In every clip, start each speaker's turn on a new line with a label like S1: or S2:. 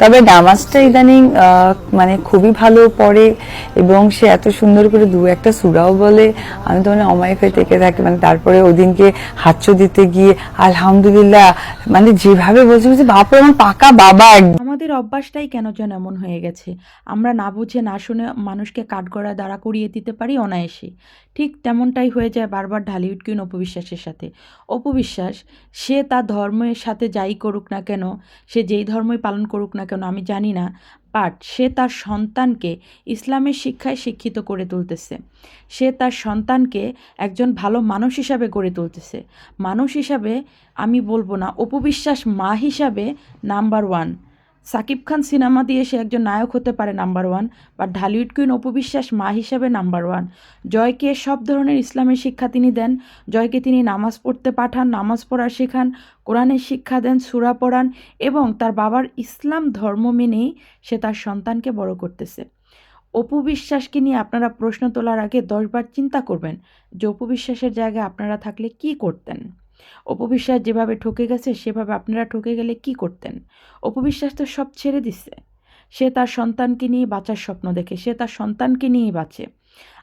S1: তবে নামাজটা ইদানিং মানে খুবই ভালো পড়ে এবং সে এত সুন্দর করে দু একটা সুরাও বলে। আমি তো মানে অমায়িক হয়ে থেকে থাকি মানে তারপরে ওদিনকে হাচ্য দিতে গিয়ে আলহামদুলিল্লাহ মানে যেভাবে বলছে বলছে, বাপরে, আমার পাকা বাবা
S2: আমাদের অভ্যাসটাই কেন যেন এমন হয়ে গেছে? আমরা না বুঝে, না শুনে মানুষকে কাঠগড়া দাঁড়া করিয়ে দিতে পারি অনায়াসে। ঠিক তেমনটাই হয়ে যায় বারবার ঢালিউড কিউন অপবিশ্বাসের সাথে। অপবিশ্বাস সে তার ধর্মের সাথে যাই করুক না কেন, সে যেই ধর্মই পালন করুক না কেন আমি জানি না বাট সে তার সন্তানকে ইসলামের শিক্ষায় শিক্ষিত করে তুলতেছে। সে তার সন্তানকে একজন ভালো মানুষ হিসাবে গড়ে তুলতেছে। মানুষ হিসাবে আমি বলব না, অপবিশ্বাস মা হিসাবে number one Shakib Khan cinema দিয়ে সে একজন নায়ক হতে পারে নাম্বার ওয়ান, বা ঢালিউড কুইন অপবিশ্বাস মা হিসাবে নাম্বার ওয়ান। জয়কে সব ধরনের ইসলামের শিক্ষা তিনি দেন। জয়কে তিনি নামাজ পড়তে পাঠান, নামাজ পড়া শেখান, কোরআনের শিক্ষা দেন, সুরা পড়ান এবং তার বাবার ইসলাম ধর্ম মেনেই সে তার সন্তানকে বড় করতেছে। অপু বিশ্বাসকে নিয়ে আপনারা প্রশ্ন তোলার আগে দশবার চিন্তা করবেন যে অপু বিশ্বাসের জায়গায় আপনারা থাকলে কি করতেন? অপবিশ্বাস যেভাবে ঠকে গেছে, সেভাবে আপনারা ঠকে গেলে কি করতেন? অপবিশ্বাস তো সব ছেড়ে দিচ্ছে সে তার সন্তানকে নিয়ে বাঁচার স্বপ্ন দেখে, সে তার সন্তানকে নিয়েই বাঁচে।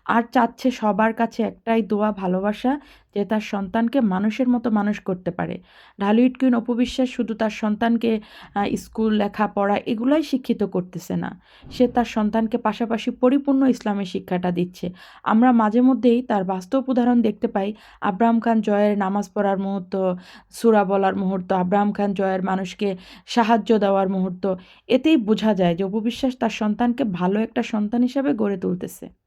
S2: আর চাচ্ছে সবার কাছে একটাই দোয়া, ভালোবাসা যে তার সন্তানকে মানুষের মতো মানুষ করতে পারে। ঢালিউড কুইন অপবিশ্বাস শুধু তার সন্তানকে স্কুল, লেখাপড়া এগুলাই শিক্ষিত করতেছে না। সে তার সন্তানকে পাশাপাশি পরিপূর্ণ ইসলামের শিক্ষাটা দিচ্ছে। আমরা মাঝে মধ্যেই তার বাস্তব উদাহরণ দেখতে পাই। আব্রাহাম খান জয়ের নামাজ পড়ার মুহূর্ত, সুরা বলার মুহূর্ত, আব্রাহাম খান জয়ের মানুষকে সাহায্য দেওয়ার মুহূর্ত, এতেই বোঝা যায় যে অপবিশ্বাস তার সন্তানকে ভালো একটা সন্তান হিসাবে গড়ে তুলতেছে।